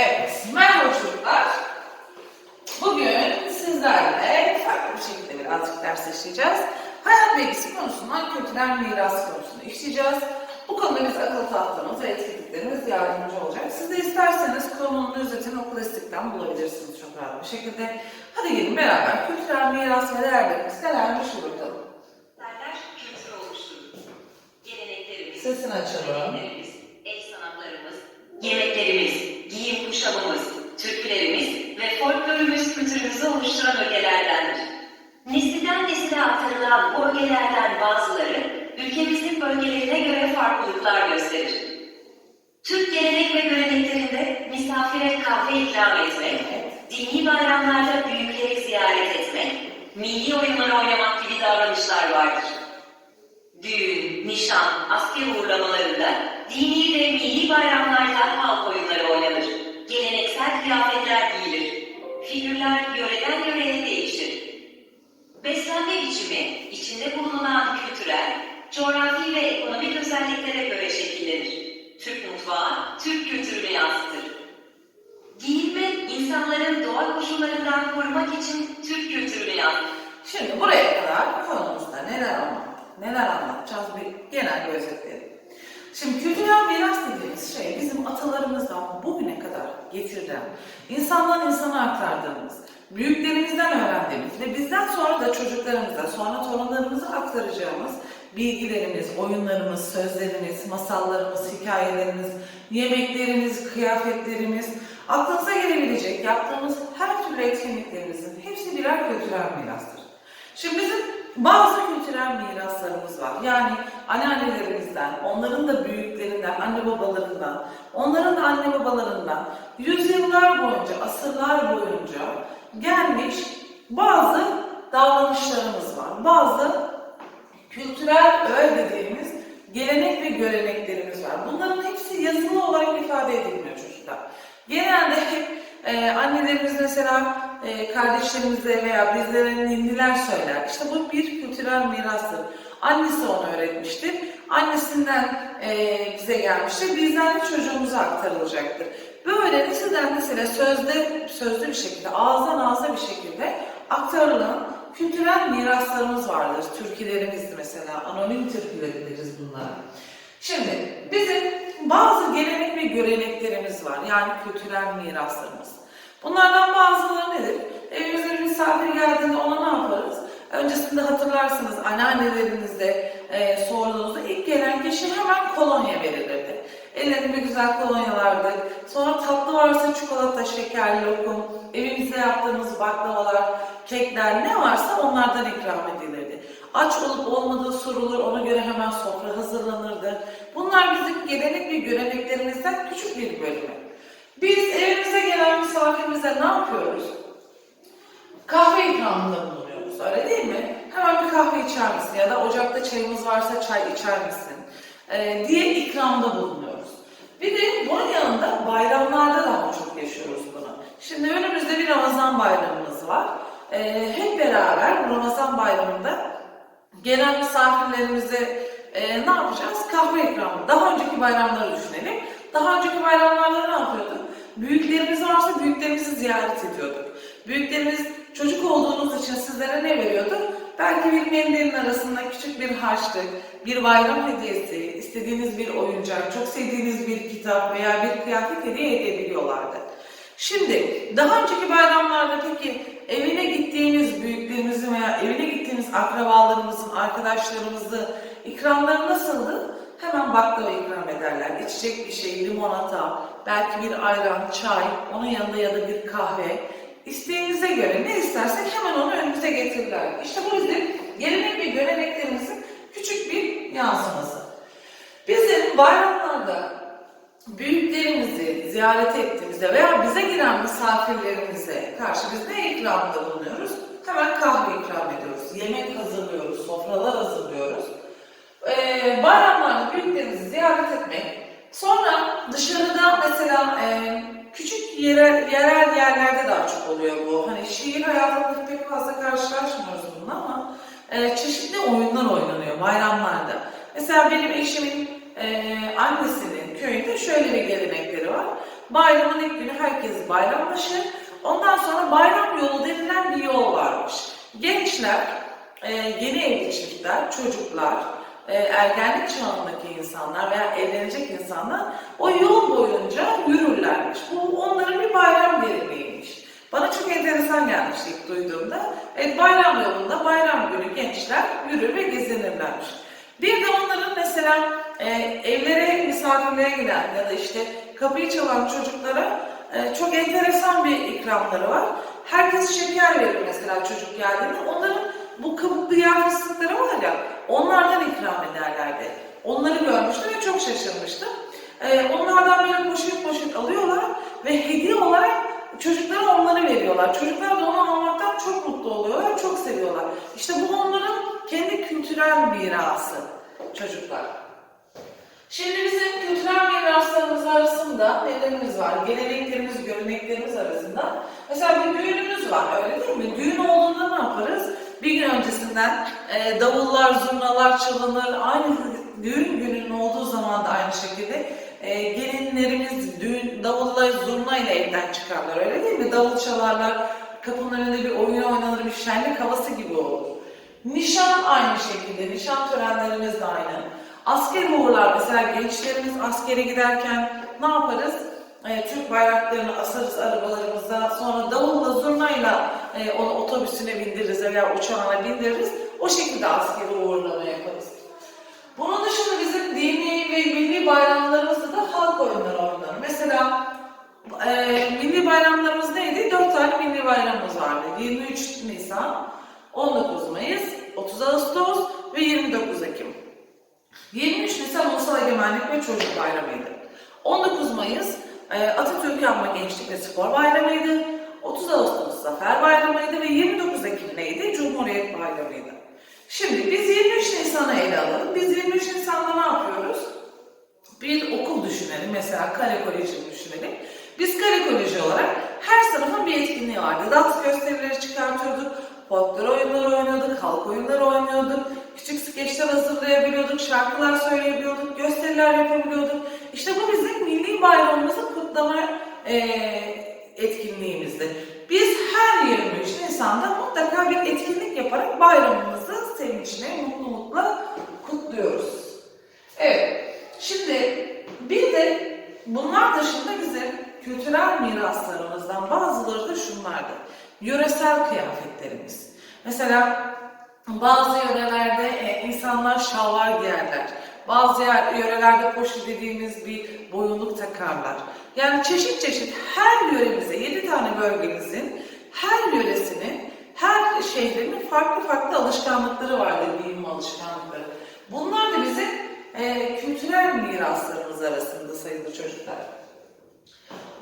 Evet, merhaba çocuklar. Bugün sizlerle farklı bir şekilde birazcık ders işleyeceğiz. Hayat bilgisi konusundan kültürel miras konusunu işleyeceğiz. Bu konuda biz akıl tahtamız ve etkinliklerimiz yardımcı olacak. Siz de isterseniz konunun özetini okul istikten bulabilirsiniz çok rahat bir şekilde. Hadi gelin beraber kültürel miras ve değerlerimiz nelermiş bakalım. Derler kültür oluşturur. Geleneklerimiz, Sesini açalım. medeniyetlerimiz, el sanatlarımız, kuşamımız, türkülerimiz ve folklorumuz kültürümüzü oluşturan ögelerdendir. Nesilden nesile aktarılan bu ögelerden bazıları ülkemizin bölgelerine göre farklılıklar gösterir. Türk gelenek ve göreneklerinde misafire kahve ikram etmek, dini bayramlarda büyükleri ziyaret etmek, milli oyunları oynamak gibi davranışlar vardır. Düğün, nişan, asker uğurlamalarında dini ve milli bayramlarda halk oyunları oynanır. Figürler yöreden yöreye değişir. Beslenme biçimi içinde bulunan kültürel, coğrafi ve ekonomik özelliklere göre şekillenir. Türk mutfağı, Türk kültürünü yansıtır. Giyinme, insanların doğal koşullarından korumak için Türk kültürünü yansıtır. Şimdi buraya kadar konumuzda neler anlattık, neler anlatacağız bir genel bir özetleyelim. Şimdi kültürel miras dediğimiz şey bizim atalarımızdan bugüne kadar getirilen, insandan insana aktardığımız, büyüklerimizden öğrendiğimiz ve bizden sonra da çocuklarımıza, sonra torunlarımıza aktaracağımız bilgilerimiz, oyunlarımız, sözlerimiz, masallarımız, hikayelerimiz, yemeklerimiz, kıyafetlerimiz, aklınıza gelebilecek yaptığımız her türlü etkinliklerimizin hepsi birer kültürel mirastır. Şimdi bizim bazı kültürel miraslarımız var. Yani anneannelerimizden, onların da büyüklerinden, anne babalarından, onların da anne babalarından yüzyıllar boyunca, asırlar boyunca gelmiş bazı davranışlarımız var. Bazı kültürel öğe dediğimiz gelenek ve göreneklerimiz var. Bunların hepsi yazılı olarak ifade edilmiyor çocuklar. Genelde hep e, annelerimiz mesela e, kardeşlerimize veya bizlere ninniler söyler. İşte bu bir kültürel mirastır. Annesi onu öğretmiştir. Annesinden e, bize gelmiştir. Bizden de çocuğumuza aktarılacaktır. Böyle nesilden nesile sözde, sözlü bir şekilde, ağızdan ağza bir şekilde aktarılan kültürel miraslarımız vardır. Türkülerimiz mesela, anonim türküleri deriz bunlara. Şimdi bizim bazı gelenek ve göreneklerimiz var. Yani kültürel miraslarımız. Bunlardan bazıları nedir? Evimize bir misafir geldiğinde ona ne yaparız? Öncesinde hatırlarsınız anneannelerinizde e, sorduğunuzda ilk gelen kişi hemen kolonya verilirdi. Ellerinde güzel kolonyalardı. Sonra tatlı varsa çikolata, şeker, lokum, evimizde yaptığımız baklavalar, kekler ne varsa onlardan ikram edilirdi. Aç olup olmadığı sorulur, ona göre hemen sofra hazırlanırdı. Bunlar bizim gelenek ve göreneklerimizden küçük bir bölümü. Biz evimize gelen misafirimize ne yapıyoruz? Kahve ikramında bulunuyoruz, öyle değil mi? Hemen bir kahve içer misin ya da ocakta çayımız varsa çay içer misin? Ee, diye ikramda bulunuyoruz. Bir de bunun yanında bayramlarda daha çok yaşıyoruz bunu. Şimdi önümüzde bir Ramazan bayramımız var. Ee, hep beraber Ramazan bayramında gelen misafirlerimize e, ne yapacağız? Kahve ikramı. Daha önceki bayramları düşünelim. Daha önceki bayramlarda ne yapıyorduk? Büyüklerimiz varsa büyüklerimizi ziyaret ediyorduk. Büyüklerimiz çocuk olduğunuz için sizlere ne veriyordu? Belki bir mendilin arasında küçük bir harçlık, bir bayram hediyesi, istediğiniz bir oyuncak, çok sevdiğiniz bir kitap veya bir kıyafet hediye edebiliyorlardı. Şimdi daha önceki bayramlarda peki evine gittiğimiz büyüklerimizin veya evine gittiğimiz akrabalarımızın, arkadaşlarımızın ikramları nasıldı? Hemen baklava ikram ederler. İçecek bir şey, limonata, belki bir ayran, çay, onun yanında ya da bir kahve. İsteğinize göre ne istersek hemen onu önümüze getirirler. İşte bu bizim gelenek ve göreneklerimizin küçük bir yansıması. Bizim bayramlarda büyüklerimizi ziyaret ettiğimizde veya bize giren misafirlerimize karşı biz ne ikramda bulunuyoruz? Hemen kahve ikram ediyoruz, yemek hazırlıyoruz, sofralar hazırlıyoruz. Ee, büyüklerimizi ziyaret etmek, sonra dışarıda mesela e, küçük yerel, yerel yerlerde daha çok oluyor bu. Hani şehir hayatında pek fazla karşılaşmıyoruz bununla ama e, çeşitli oyunlar oynanıyor bayramlarda. Mesela benim eşimin e, annesinin köyünde şöyle bir gelenekleri var. Bayramın ilk günü herkes bayramlaşır. Ondan sonra bayram yolu denilen bir yol varmış. Gençler, e, yeni evli çiftler, çocuklar, e, ergenlik çağındaki insanlar veya evlenecek insanlar o yol boyunca yürürlermiş. Bu onların bir bayram geleneğiymiş. Bana çok enteresan gelmişti ilk duyduğumda. Evet, bayram yolunda bayram günü gençler yürür ve gezinirlermiş. Bir de onların mesela e, evlere misafirliğe giden ya da işte kapıyı çalan çocuklara e, çok enteresan bir ikramları var. Herkes şeker verir mesela çocuk geldiğinde. Onların bu kabuklu fıstıkları var ya onlardan ikram ederlerdi. Onları görmüştüm ve çok şaşırmıştım. E, onlardan böyle poşet poşet alıyorlar ve hediye olarak çocuklara onları veriyorlar. Çocuklar da onu almaktan çok mutlu oluyorlar, çok seviyorlar. İşte bu onların kendi kültürel mirası çocuklar. Şimdi bizim kültürel miraslarımız arasında nelerimiz var? Geleneklerimiz, göreneklerimiz arasında. Mesela bir düğünümüz var öyle değil mi? Düğün olduğunda ne yaparız? Bir gün öncesinden e, davullar, zurnalar çalınır. Aynı düğün gününün olduğu zaman da aynı şekilde e, gelinlerimiz düğün davulla, zurna ile evden çıkarlar öyle değil mi? Davul çalarlar, kapının önünde bir oyun oynanır, bir şenlik havası gibi olur. Nişan aynı şekilde, nişan törenlerimiz de aynı. Asker uğurlar, mesela gençlerimiz askere giderken ne yaparız? E, Türk bayraklarını asarız arabalarımıza, sonra davulla, zurnayla e, onu otobüsüne bindiririz veya uçağına bindiririz. O şekilde askeri uğurlama yaparız. Bunun dışında bizim dini ve milli bayramlarımızda da halk oyunları oynanır. Mesela e, milli bayramlarımız neydi? Dört tane milli bayramımız vardı. 23 Nisan, 19 Mayıs, 30 Ağustos ve 29 Ekim. 23 Nisan Ulusal Egemenlik ve Çocuk Bayramı'ydı. 19 Mayıs e, Atatürk Anma Gençlik ve Spor Bayramı'ydı. 30 Ağustos Zafer Bayramı'ydı ve 29 Ekim neydi? Cumhuriyet Bayramı'ydı. Şimdi biz 23 Nisan'ı ele alalım. Biz 23 Nisan'da ne yapıyoruz? Bir okul düşünelim. Mesela Kale Koleji'ni düşünelim. Biz Kale Koleji olarak her sınıfın bir etkinliği vardı. Dans gösterileri çıkartıyorduk. Folklor oyunları oynuyorduk, halk oyunları oynuyorduk. Küçük skeçler hazırlayabiliyorduk, şarkılar söyleyebiliyorduk, gösteriler yapabiliyorduk. İşte bu bizim milli bayramımızı kutlama eee etkinliğimizdi. Biz her 23 Nisan'da mutlaka bir etkinlik yaparak bayramımızı sevinçle, mutlu mutlu kutluyoruz. Evet, şimdi bir de bunlar dışında bizim kültürel miraslarımızdan bazıları da şunlardı. Yöresel kıyafetlerimiz. Mesela bazı yörelerde e, insanlar şalvar giyerler. Bazı yer, yörelerde poşu dediğimiz bir boyunluk takarlar. Yani çeşit çeşit her yöremize, 7 tane bölgemizin her yöresinin, her şehrinin farklı farklı alışkanlıkları vardır, giyim alışkanlıkları. Bunlar da bizim e, kültürel miraslarımız arasında sayılır çocuklar.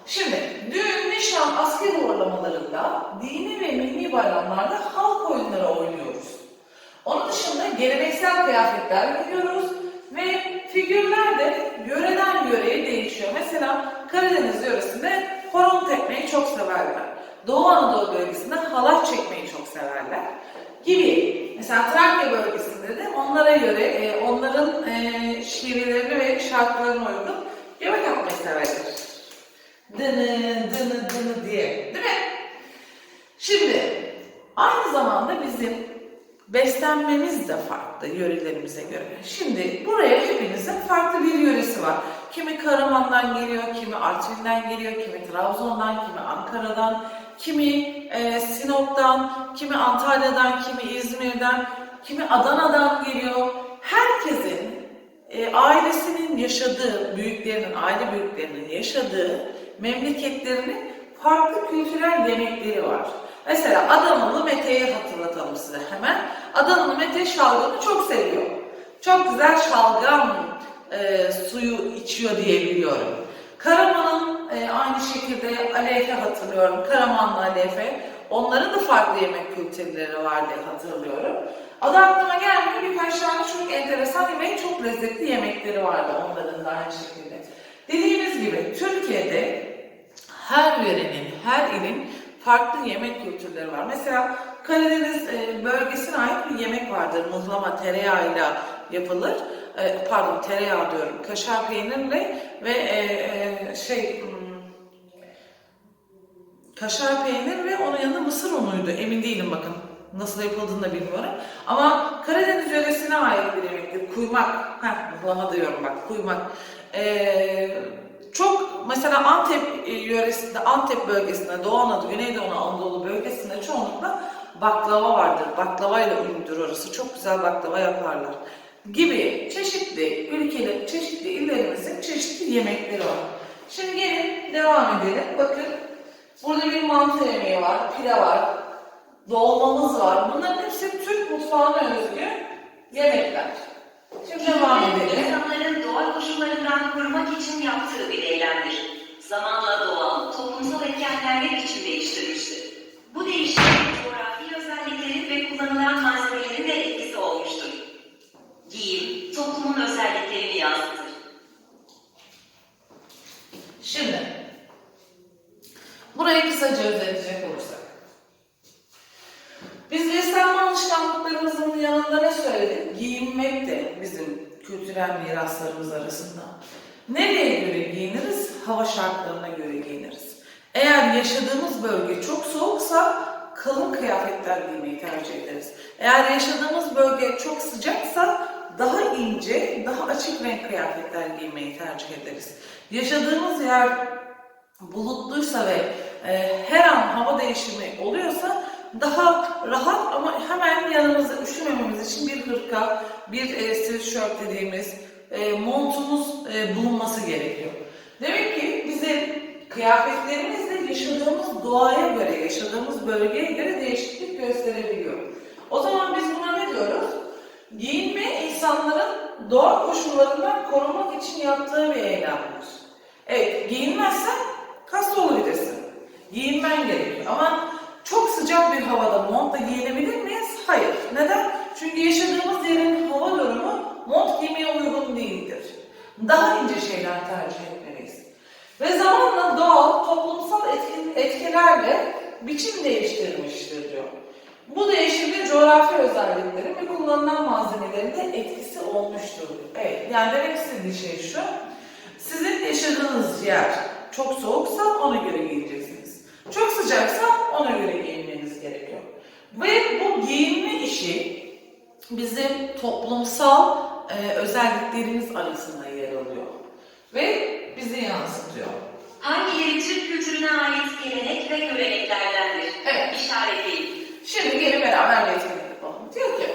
Şimdi düğün, nişan, asker uğurlamalarında, dini ve milli bayramlarda halk oyunları oynuyoruz. Onun dışında geleneksel kıyafetler giyiyoruz figürler de yöreden yöreye değişiyor. Mesela Karadeniz yöresinde horon tepmeyi çok severler. Doğu Anadolu bölgesinde halay çekmeyi çok severler gibi. Mesela Trakya bölgesinde de onlara göre, e, onların e, şiirlerini ve şarkılarına uygun yemek yapmayı severler. Dını dını dını diye. Değil mi? Şimdi aynı zamanda bizim beslenmemiz de farklı yörelerimize göre. Şimdi buraya hepinizin farklı bir yöresi var. Kimi Karaman'dan geliyor, kimi Artvin'den geliyor, kimi Trabzon'dan, kimi Ankara'dan, kimi e, Sinop'tan, kimi Antalya'dan, kimi İzmir'den, kimi Adana'dan geliyor. Herkesin e, ailesinin yaşadığı, büyüklerinin, aile büyüklerinin yaşadığı memleketlerinin farklı kültürel yemekleri var. Mesela Adanalı Mete'yi hatırlatalım size hemen. Adanalı Mete şalgamı çok seviyor. Çok güzel şalgam e, suyu içiyor diye biliyorum. Karaman'ın e, aynı şekilde Alefe hatırlıyorum. Karamanlı Alefe. Onların da farklı yemek kültürleri var diye hatırlıyorum. Adı aklıma gelmiyor. Birkaç tane çok enteresan ve çok lezzetli yemekleri vardı onların da aynı şekilde. Dediğimiz gibi Türkiye'de her yörenin, her ilin farklı yemek kültürleri var. Mesela Karadeniz e, bölgesine ait bir yemek vardır. Mıhlama tereyağıyla yapılır. E, pardon tereyağı diyorum. Kaşar peynirle ve e, şey hmm, kaşar peynir ve onun yanında mısır unuydu. Emin değilim bakın. Nasıl yapıldığını da bilmiyorum. Ama Karadeniz yöresine ait bir yemektir. Kuymak. Heh, bulama diyorum bak. Kuymak. Ee, çok mesela Antep yöresinde, Antep bölgesinde, Doğu Anadolu, Güneydoğu Anadolu bölgesinde çoğunlukla baklava vardır. Baklava ile ünlüdür orası. Çok güzel baklava yaparlar. Gibi çeşitli ülkeler, çeşitli illerimizin çeşitli yemekleri var. Şimdi gelin devam edelim. Bakın burada bir mantı yemeği var, pilav var, dolmamız var. Bunların hepsi Türk mutfağına özgü yemekler. Şimdi devam edelim. İnsanların doğal koşullarından korumak için yaptığı bir eylemdir. Zamanla doğal, toplumsal etkenlerle biçim değiştirmiştir. Bu ve kullanılan malzemelerin de etkisi olmuştur. Giyim, toplumun özelliklerini yansıtır. Şimdi burayı kısaca özetleyecek olursak. Biz beslenme alışkanlıklarımızın yanında ne söyledik? Giyinmek de bizim kültürel miraslarımız arasında. Nereye göre giyiniriz? Hava şartlarına göre giyiniriz. Eğer yaşadığımız bölge çok soğuksa kalın kıyafetler giymeyi tercih ederiz. Eğer yaşadığımız bölge çok sıcaksa daha ince, daha açık renk kıyafetler giymeyi tercih ederiz. Yaşadığımız yer bulutluysa ve e, her an hava değişimi oluyorsa daha rahat ama hemen yanımızda üşümememiz için bir hırka, bir e, sweatshirt dediğimiz e, montumuz e, bulunması gerekiyor. Demek ki bize kıyafetlerimiz de yaşadığımız doğaya göre, yaşadığımız bölgeye göre değişiklik gösterebiliyor. O zaman biz buna ne diyoruz? Giyinme insanların doğa koşullarından korumak için yaptığı bir eylemdir. Evet, giyinmezsen hasta olabilirsin. Giyinmen gerekiyor. Ama çok sıcak bir havada montla giyinebilir miyiz? Hayır. Neden? Çünkü yaşadığımız yerin hava durumu mont giymeye uygun değildir. Daha ince şeyler tercih etmeliyiz. Ve zamanla doğal, toplumsal etkilerle biçim değiştirmiştir diyor. Bu değişimde coğrafi özelliklerin ve kullanılan malzemelerin de etkisi olmuştur. Evet, yani demek istediği şey şu. Sizin yaşadığınız yer çok soğuksa ona göre giyineceksiniz. Çok sıcaksa ona göre giyinmeniz gerekiyor. Ve bu giyinme işi bizim toplumsal e, özelliklerimiz arasında yer alıyor. Ve bizi yansıtıyor. Hangileri Türk kültürüne ait gelenek ve göreneklerdendir? Evet. İşaretleyin. Şimdi gelin beraber bir etkinlik yapalım. Diyor ki,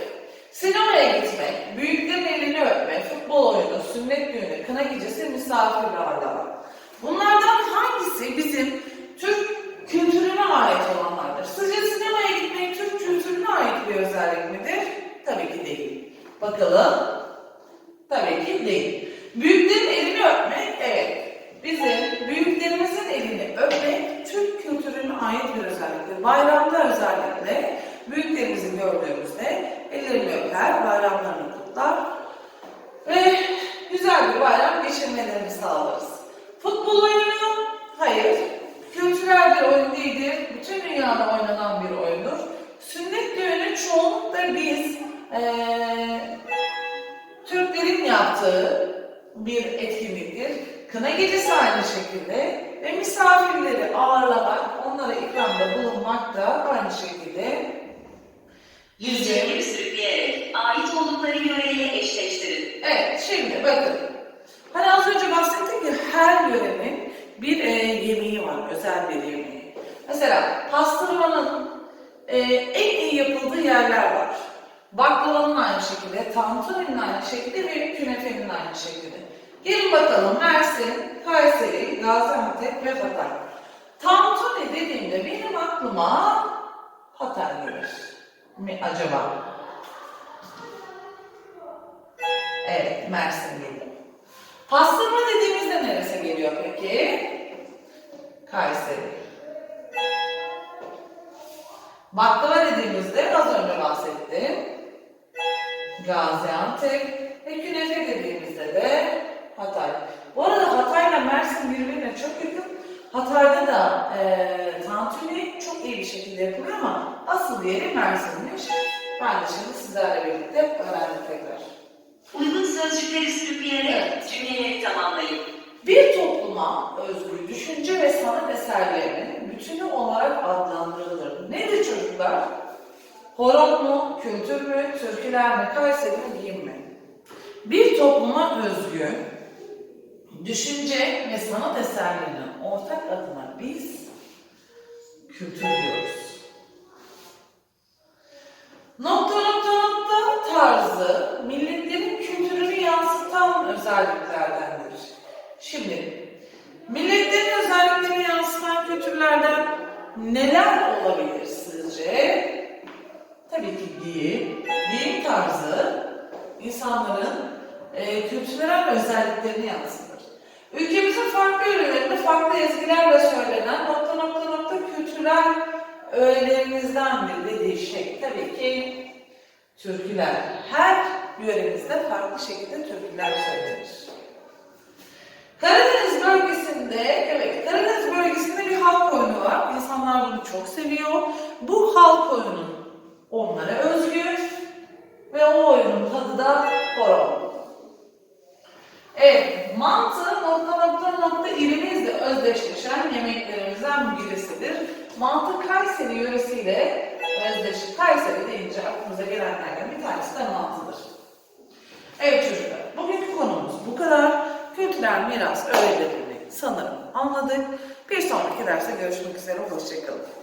sinemaya gitmek, büyüklerin elini öpmek, futbol oyunu, sünnet düğünü, kına gecesi, misafir ağırlama. Bunlardan hangisi bizim Türk kültürüne ait olanlardır? Sizce sinemaya gitmek Türk kültürüne ait bir özellik midir? Tabii ki değil. Bakalım. Tabii ki değil. Ait bir özelliktir. Bayramda özellikle büyüklerimizi gördüğümüzde ellerini öper, bayramlarını kutlar ve güzel bir bayram geçirmelerini sağlarız. Futbol oyunu? Hayır. Kültürel bir oyun değildir. Bütün dünyada oynanan bir oyundur. Sünnet düğünü çoğunlukla biz eee Türklerin yaptığı bir etkinliktir. Kına gecesi aynı şekilde ve misafirleri ağırlamak, onlara ikramda bulunmak da aynı şekilde. Yüzeyleri sürükleyerek ait oldukları yöreyle eşleştirin. Evet, şimdi bakın. Hani az önce bahsettim ki her yörenin bir e, yemeği var, özel bir yemeği. Mesela pastırmanın e, en iyi yapıldığı yerler var. Baklavanın aynı şekilde, tantuninin aynı şekilde ve künefenin aynı şekilde. Gelin bakalım Mersin, Kayseri, Gaziantep ve Hatay. Tantuni dediğimde benim aklıma Hatay gelir mi acaba? Evet, Mersin geliyor. Pastırma dediğimizde neresi geliyor peki? Kayseri. Baklava dediğimizde az önce bahsettim. Gaziantep ve künefe dediğimizde de Hatay. Bu arada Hatay'la Mersin birbirine çok yakın. Hatay'da da e, tantuni çok iyi bir şekilde yapılıyor ama asıl yeri Mersin'miş. Ben de şimdi sizlerle birlikte öğrendim tekrar. Uygun sözcükleri sürükleyerek cümleleri tamamlayın. Bir topluma özgü düşünce ve sanat eserlerinin bütünü olarak çocuklar? Horon mu, kültür mü, türküler mi, Kayseri mi, giyim mi? Bir topluma özgü düşünce ve sanat eserlerinin ortak adına biz kültür diyoruz. Nokta nokta nokta tarzı milletlerin kültürünü yansıtan özelliklerdendir. Şimdi milletlerin özelliklerini yansıtan kültürlerden neler olabilir sizce? Tabii ki giyim, giyim tarzı insanların e, kültürel özelliklerini yansıtır. Ülkemizin farklı yörelerinde farklı ezgilerle söylenen nokta nokta nokta kültürel öğelerimizdendir dediği şey tabii ki türküler. Her yöremizde farklı şekilde türküler söylenir. Karadeniz bölgesinde, evet Karadeniz bölgesinde bir halk oyunu var. İnsanlar bunu çok seviyor. Bu halk oyunun onlara özgü ve o oyunun tadı da horon. Evet, mantı nokta nokta ilimizle özdeşleşen yemeklerimizden birisidir. Mantı Kayseri yöresiyle özdeşik. Kayseri deyince aklımıza gelenlerden bir tanesi de mantıdır. Evet çocuklar, bugünkü konumuz bu kadar. Kültürel miras öğelerini sanırım anladık. Bir sonraki derste görüşmek üzere, hoşçakalın.